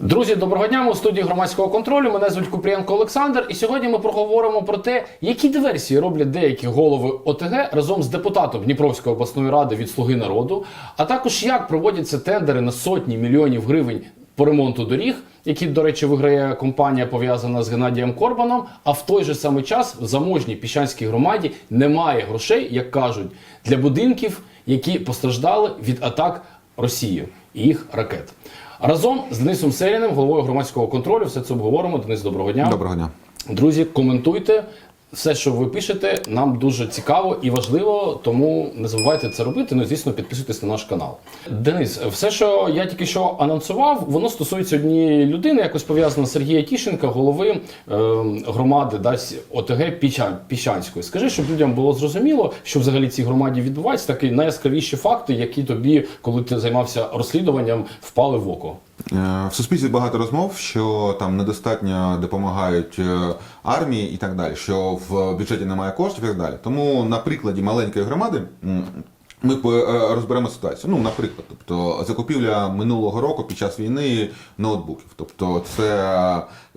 Друзі, доброго дня. Ми у студії громадського контролю. Мене звуть Купрієнко Олександр. І сьогодні ми проговоримо про те, які диверсії роблять деякі голови ОТГ разом з депутатом Дніпровської обласної ради від Слуги народу, а також як проводяться тендери на сотні мільйонів гривень по ремонту доріг, які, до речі, виграє компанія пов'язана з Геннадієм Корбаном. А в той же самий час в заможній піщанській громаді немає грошей, як кажуть, для будинків, які постраждали від атак Росії і їх ракет. Разом з Денисом Селіним, головою громадського контролю, все це обговоримо. Денис, доброго дня. Доброго дня. Друзі, коментуйте. Все, що ви пишете, нам дуже цікаво і важливо, тому не забувайте це робити. Ну звісно, підписуйтесь на наш канал. Денис, все, що я тільки що анонсував, воно стосується однієї людини, якось пов'язано Сергія Тішенка, голови е, громади дасть ОТГ Піща, Піщанської. Скажи, щоб людям було зрозуміло, що взагалі цій громаді відбувається, такі найяскравіші факти, які тобі, коли ти займався розслідуванням, впали в око. Е, В суспільстві багато розмов, що там недостатньо допомагають е, армії і так далі, що в бюджеті немає коштів і так далі. Тому на прикладі маленької громади ми по- е, розберемо ситуацію. Ну, наприклад, тобто закупівля минулого року під час війни ноутбуків. Тобто це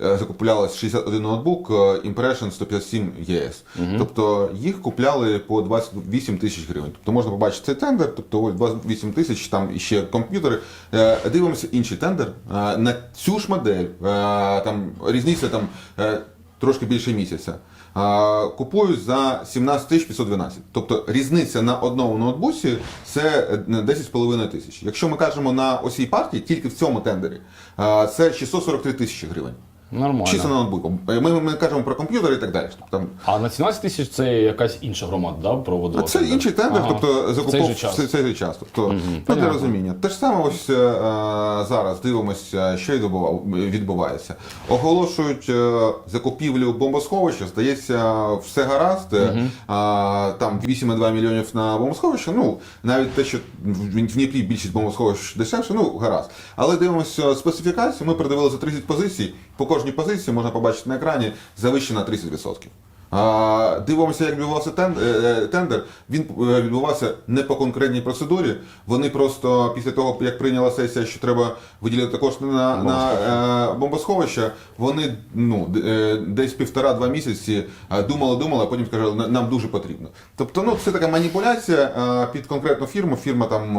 е, закуплялось 61 ноутбук е, Impression 157 ЄС. Тобто їх купляли по 28 тисяч гривень. Тобто можна побачити цей тендер, тобто ось 28 тисяч, там іще комп'ютери. Е, Дивимося інший тендер е, на цю ж модель. е, Там різниця там е, трошки більше місяця. Е, Купують за 17 тисяч 512. Тобто різниця на одному ноутбуці це е, 10,5 тисяч. Якщо ми кажемо на осій партії, тільки в цьому тендері, е, це 643 тисячі гривень. Нормально. Чисто на ноутбуку. Ми, ми кажемо про комп'ютери і так далі. Тобто, там, А на 17 тисяч це якась інша громада, да, проводила? а це тендер? інший тендер, Ага. тобто закупов в цей, цей же час. Тобто, ну, для розуміння. Те ж саме ось е, зараз дивимося, що відбува- відбувається. Оголошують е, закупівлю бомбосховища, здається, все гаразд. Е, а, там 8,2 мільйонів на бомбосховище. Ну, навіть те, що в Дніпрі більшість бомбосховищ дешевше, ну гаразд. Але дивимося специфікацію. Ми придивилися 30 позицій. По кожній позиції можна побачити на екрані завищена 30%. А, Дивимося, як відбувався е, е, тендер. Він е, відбувався не по конкретній процедурі. Вони просто після того, як прийняла сесія, що треба виділити кошти на, на бомбосховище, вони ну, десь півтора-два місяці думали, думали, а потім сказали, нам дуже потрібно. Тобто, ну це така маніпуляція під конкретну фірму. Фірма там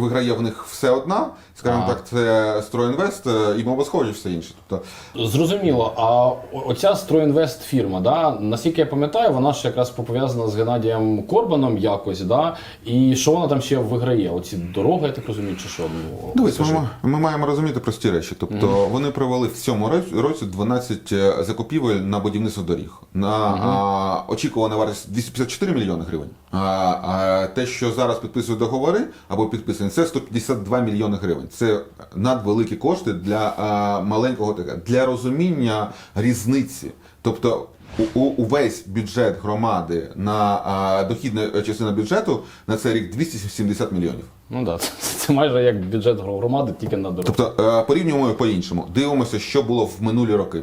виграє в них все одна. Скажімо так, це Стройінвест і бомбосховище, все інше. Тобто, Зрозуміло. А оця Стройінвест фірма, да, наскільки я пам'ятаю, вона ж якраз пов'язана з Геннадієм Корбаном якось, да, і що вона там ще виграє? Оці дороги, я так розумію, чи що? Ну, Дивись, ми, ми маємо розуміти прості речі. Тобто вони провели в цьому році- році 12 е, закупівель на будівництво доріг. На а, очікувана вартість 254 мільйони гривень. А, а те, що зараз підписують договори або підписані, це 152 мільйони гривень. Це надвеликі кошти для а, маленького ТГ. Для розуміння різниці. Тобто увесь бюджет громади на а, дохідна частина бюджету на цей рік 270 мільйонів. Ну так, да, це, це майже як бюджет громади, тільки на дорогу. Тобто е, порівнюємо по-іншому. Дивимося, що було в минулі роки.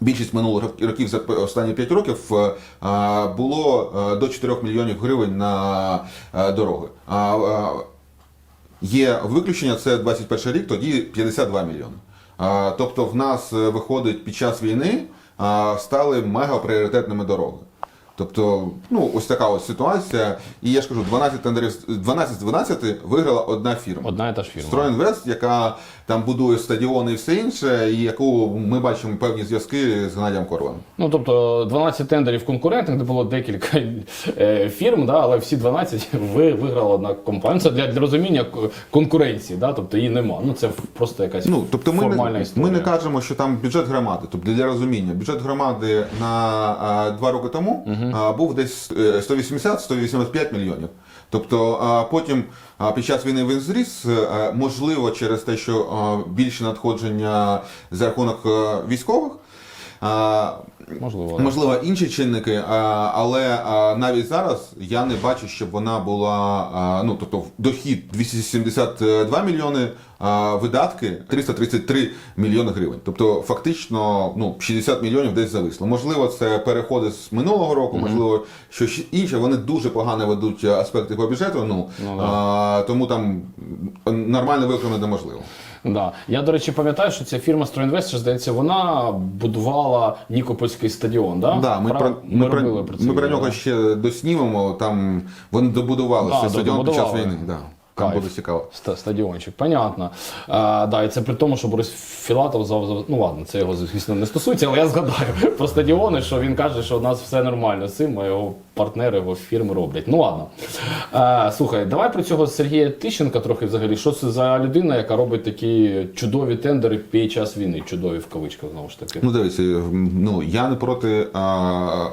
Більшість минулих рок- років за останні 5 років е, е, було е, до 4 мільйонів гривень на е, дороги. А е, є виключення, це 21 рік, тоді 52 мільйони. Тобто в нас е, виходить під час війни стали мега пріоритетними дороги. Тобто, ну ось така ось ситуація. І я ж кажу, 12 тендерів, 12 з 12 виграла одна фірма. Одна і та ж фірма. Стройінвест, яка там будує стадіони і все інше, і яку ми бачимо певні зв'язки з Геннадієм Корваном. Ну, тобто 12 тендерів конкурентних, де було декілька е, фірм, да, але всі 12 ви виграла одна компанія. Це для, для розуміння конкуренції, да, тобто її нема. Ну це просто якась Ну тобто ми формальна не, історія. ми не кажемо, що там бюджет громади. Тобто для розуміння, бюджет громади на а, два роки тому а, був десь е, 180-185 мільйонів. Тобто а, потім під час війни він зріс, е, можливо, через те, що більше надходження за рахунок е, військових. А, Можливо. Можливо, інші чинники, а, але а, навіть зараз я не бачу, щоб вона була а, ну тобто дохід 272 мільйони, а видатки 333 мільйони гривень. Тобто, фактично, ну 60 мільйонів десь зависло. Можливо, це переходи з минулого року, можливо, що інше. Вони дуже погано ведуть аспекти по бюджету. Ну, Ну, да. а, тому там нормально виокремити неможливо. Да. Я, до речі, пам'ятаю, що ця фірма «Стройінвест», здається, вона будувала Нікопольський стадіон. Да? Да, ми, Прав- про, ми, про, робили про це. ми про нього ще доснімемо. Там вони добудували Да, цей стадіон під час війни. Да. Там Кайф. буде цікаво. Ста- Стадіончик, понятно. А, да, і це при тому, що Борис Філатов зав... зав- ну ладно, це його звісно не стосується, але я згадаю про стадіони, що він каже, що у нас все нормально з цим, а його партнери, його фірми роблять. Ну ладно. А, слухай, давай про цього Сергія Тищенка трохи взагалі. Що це за людина, яка робить такі чудові тендери під час війни? Чудові в кавичках знову ж таки. Ну, дивіться, ну я не проти а,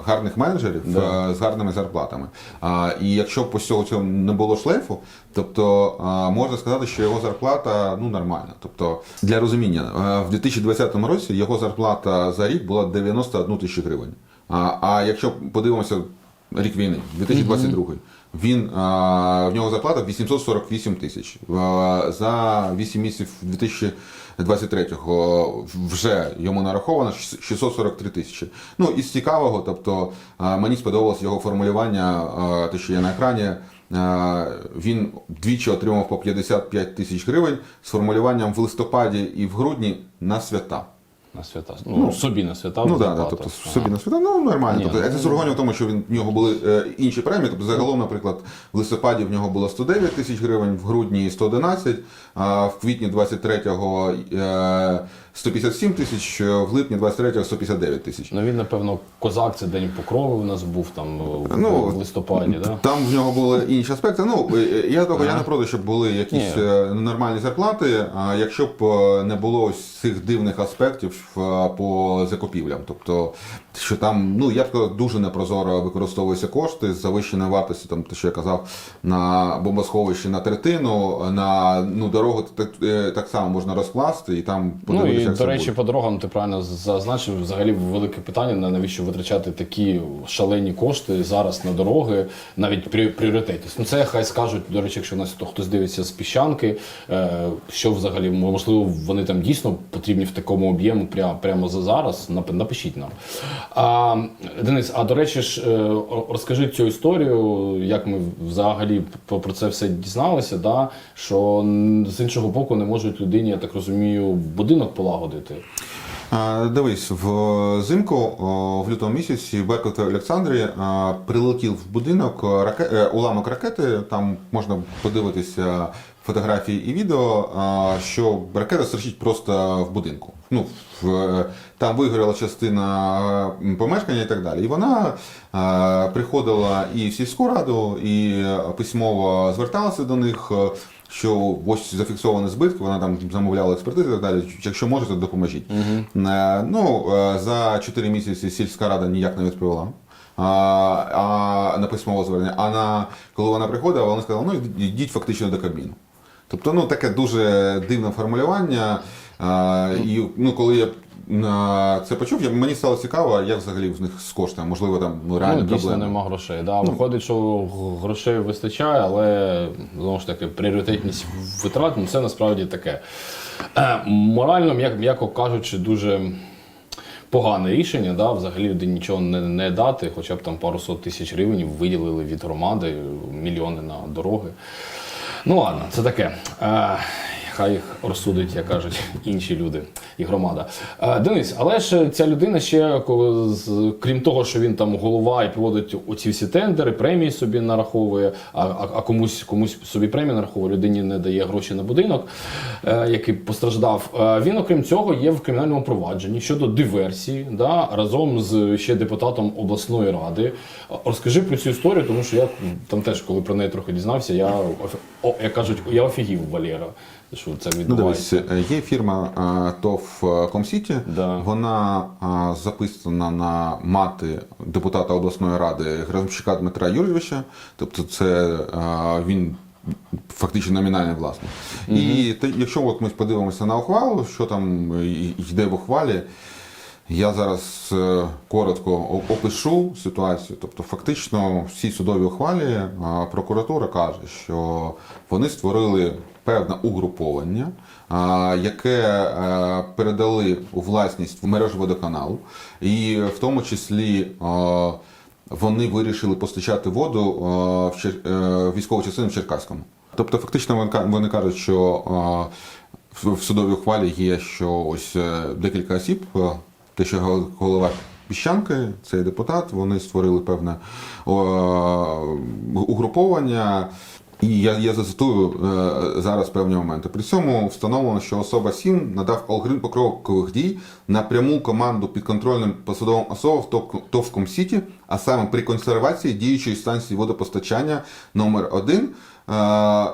гарних менеджерів Да. а, з гарними зарплатами. А, і якщо б ось цього цього не було шлейфу, тобто а, можна сказати, що його зарплата ну нормальна. Тобто, для розуміння, в 2020 році його зарплата за рік була 91 тисячу гривень. А, а якщо подивимося рік війни, 2022, він а, в нього зарплата 848 тисяч. За 8 місяців 2023-го вже йому нараховано 643 тисячі. Ну із цікавого, тобто мені сподобалось його формулювання, те, що є на екрані. А, Він двічі отримав по 55 тисяч гривень з формулюванням в листопаді і в грудні на свята. На свята. Ну, собі на свята. Ну да, зарплата. тобто Ага. собі на свята, ну нормально. Ні, тобто, ну, це з урахуванням в тому, що він в нього були е, інші премії. Тобто, загалом, наприклад, в листопаді в нього було 109 тисяч гривень, в грудні 111, а в квітні 23-го е, 157 тисяч, в липні 23-го 159 тисяч. Ну він, напевно, козак, це день покрови у нас був там в, Ну, в листопаді, да? Там в нього були інші аспекти. Ну е, е, я того, я не проти, щоб були якісь Ні. е, нормальні зарплати. А якщо б е, не було ось цих дивних аспектів е, по закупівлям, тобто що там, ну я б сказав, дуже непрозоро використовуються кошти з завищеною вартості, там те, що я казав, на бомбосховище на третину, на ну дорогу так, е, так само можна розкласти і там Ну подивитися. І до речі, буде. по дорогам ти правильно зазначив. Взагалі велике питання на навіщо витрачати такі шалені кошти зараз на дороги, навіть при пріоритетність. Ну це хай скажуть. До речі, якщо нас хто хтось дивиться з піщанки, е, що взагалі можливо вони там дійсно потрібні в такому об'єму прямо прямо за зараз. Напишіть нам. А, Денис, а до речі ж, е, розкажи цю історію, як ми взагалі про це все дізналися, да? що з іншого боку не можуть людині, я так розумію, будинок полагодити. А, Дивись, взимку в лютому місяці Беркут Олександрі прилетів в будинок е, уламок ракети. Там можна подивитися фотографії і відео, що ракета стрічить просто в будинку. Ну, е, там вигоріла частина помешкання і так далі. І вона приходила і в сільську раду, і письмово зверталася до них. Е, що ось зафіксовані збитки, вона там замовляла експертизи і так далі. Якщо можете, допоможіть. Е, Ну, е, за 4 місяці сільська рада ніяк не відповіла. А, а на письмове звернення. А на коли вона приходила, вона сказала, ну йдіть фактично до Кабміну. Тобто, ну таке дуже дивне формулювання. А, і ну, коли я це почув, я, мені стало цікаво, як взагалі в них з коштами, можливо, там ну, реальні ну, дійсно проблеми. нема грошей. Да. Виходить, що грошей вистачає, але знову ж таки, пріоритетність витрат ну, це насправді таке. Е, морально, м'як- м'яко кажучи, дуже. Погане рішення, да, взагалі людині нічого не, не дати, хоча б там пару сот тисяч гривень виділили від громади, мільйони на дороги. Ну ладно, це таке. Е, хай розсудить, як кажуть, інші люди і громада. Е, Денис, але ж ця людина ще, коли, крім того, що він там голова і проводить оці всі тендери, премії собі нараховує, а, а, комусь, комусь собі премію нараховує, людині не дає гроші на будинок, е, який постраждав. Е, він, окрім цього, є в кримінальному провадженні щодо диверсії, да, разом з ще депутатом обласної ради. Розкажи про цю історію, тому що я там теж, коли про неї трохи дізнався, я як кажуть, я офігів Валера, що це Ну, відбувається. дивись, е, є фірма е, ТОВ е, Комсіті. Да. Вона записана на мати депутата обласної ради Громчика Дмитра Юрійовича. Тобто, це він фактично номінальний власник. І те, якщо от ми подивимося на ухвалу, що там йде в ухвалі. Я зараз е, коротко опишу ситуацію. Тобто, фактично, в цій судовій ухвалі е, прокуратура каже, що вони створили певне угруповання, яке е, передали у власність в мережу водоканалу, і в тому числі. е, Вони вирішили постачати воду е, в Чер- військову частину в Черкаському. Тобто, фактично, вони кажуть, що в судовій ухвалі є, що ось декілька осіб, те, що голова піщанки, цей депутат, вони створили певне угруповання. І я, я зацитую е, зараз певні моменти. При цьому встановлено, що особа 7 надав алгоритм покрокових дій на пряму команду підконтрольним посадовим особам в ТОВ- ТОВ Комсіті, а саме при консервації діючої станції водопостачання номер 1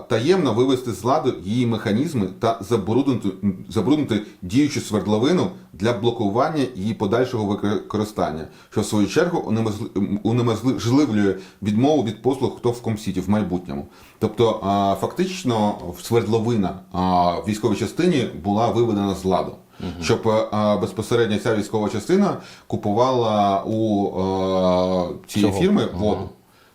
таємно вивести з ладу її механізми та забруднити, забруднити діючу свердловину для блокування її подальшого використання, що в свою чергу унеможли- унеможливлює відмову від послуг ТОВ Комсіті в майбутньому. Тобто, фактично, свердловина в військовій частині була виведена з ладу. Щоб а, безпосередньо ця військова частина купувала у а, цієї Цього. фірми воду.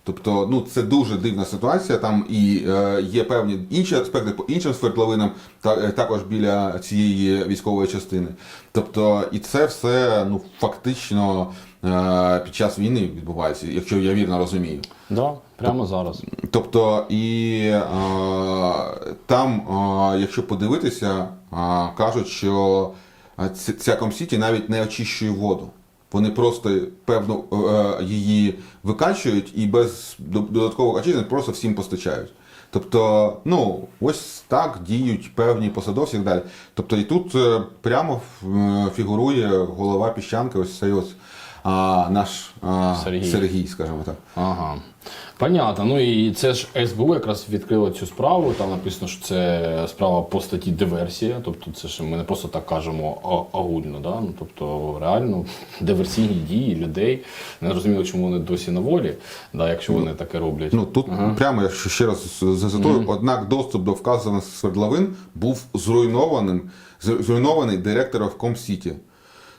Тобто, ну це дуже дивна ситуація. Там і е, є певні інші аспекти по іншим свердловинам, та е, також біля цієї військової частини. Тобто, і це все ну фактично е, під час війни відбувається, якщо я вірно розумію. Да, прямо зараз. Тобто, і е, там, е, якщо подивитися, е, кажуть, що е, ця комсіті навіть не очищує воду. Вони просто певно е, її викачують і без додаткових очищення просто всім постачають. Тобто, ну ось так діють певні посадовці і так далі. Тобто, і тут е, прямо е, фігурує голова піщанки, ось цей ось а, наш а, Сергій. Сергій, скажімо так. Ага. Понятно. Ну і це ж СБУ якраз відкрило цю справу. Там написано, що це справа по статті диверсія. Тобто, це ж ми не просто так кажемо а- огульно. Да? Ну, тобто, реально диверсійні дії людей. Не зрозуміло, чому вони досі на волі, да, якщо вони таке роблять. Ну тут прямо я ще раз зацитую, однак доступ до вказаних свердловин був зруйнованим, зруйнований директором Комсіті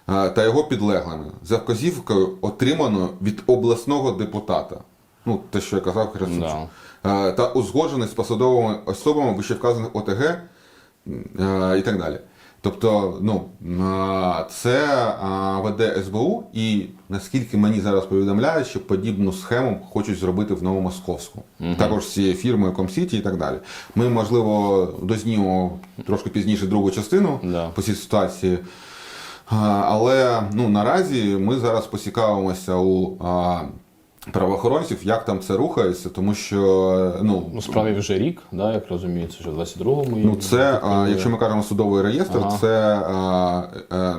та його підлеглими за вказівкою, отриманою від обласного депутата. Ну, те, що я казав, Хрестович. Да. Та узгоджений з посадовими особами вищевказаних ОТГ і так далі. Тобто, ну це веде СБУ, і наскільки мені зараз повідомляють, що подібну схему хочуть зробити в Новомосковську. Також з цією фірмою Комсіті і так далі. Ми, можливо, дознімемо трошки пізніше другу частину Да. по цій ситуації. Але ну, наразі ми зараз поцікавимося у правоохоронців, як там це рухається, тому що ну, Ну, справі вже рік, да, як розуміється вже що в 22-му. Ну, це, а, якщо ми кажемо судовий реєстр, Ага. це а, а,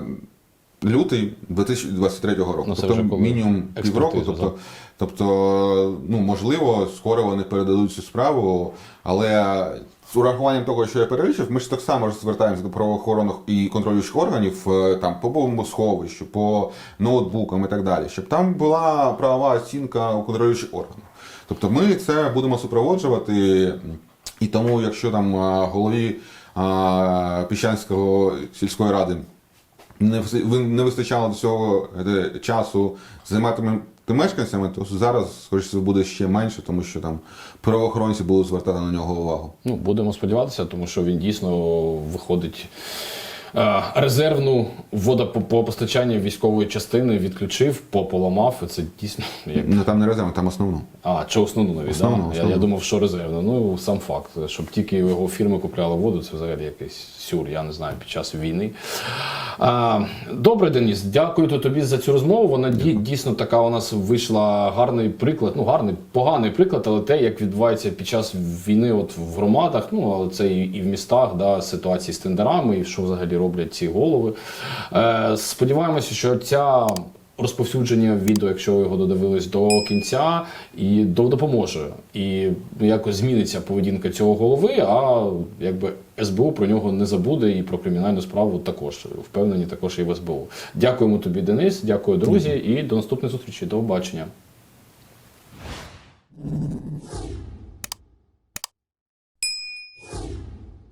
лютий 2023 року. Ну, тобто мінімум півроку. Тобто, тобто, ну, можливо, скоро вони передадуть цю справу, але з урахуванням того, що я перелічив, ми ж так само звертаємося до правоохоронних і контролюючих органів е, там, по бомбосховищу, по ноутбукам і так далі, щоб там була правова оцінка у контролюючих органів. Тобто ми це будемо супроводжувати, і тому, якщо там голові а, Піщанського сільської ради не, вистачало до цього е, часу займатися мешканцями, то зараз, скоріше, буде ще менше, тому що там правоохоронці будуть звертати на нього увагу. Ну, будемо сподіватися, тому що він дійсно виходить. Е, Резервну водопостачання військової частини відключив, пополамав, і це дійсно як Ну там не резерв, там основну. А, чи основну навіть, Основну, да? Я, основну. я думав, що резервну. Ну, сам факт. Щоб тільки його фірми купляли воду, це взагалі якийсь сюр, я не знаю, під час війни. А, добре, Деніс, дякую тобі за цю розмову. Вона ді- дійсно така у нас вийшла гарний приклад, ну гарний, поганий приклад, але те, як відбувається під час війни от в громадах, ну але це і, і в містах, да, ситуації з тендерами, і що взагалі роблять ці голови. Е, сподіваємося, що ця. Розповсюдження відео, якщо ви його додивились до кінця, і допоможе. І якось зміниться поведінка цього голови. А якби СБУ про нього не забуде, і про кримінальну справу також впевнені, також і в СБУ. Дякуємо тобі, Денис. Дякую, друзі, і до наступної зустрічі. До побачення.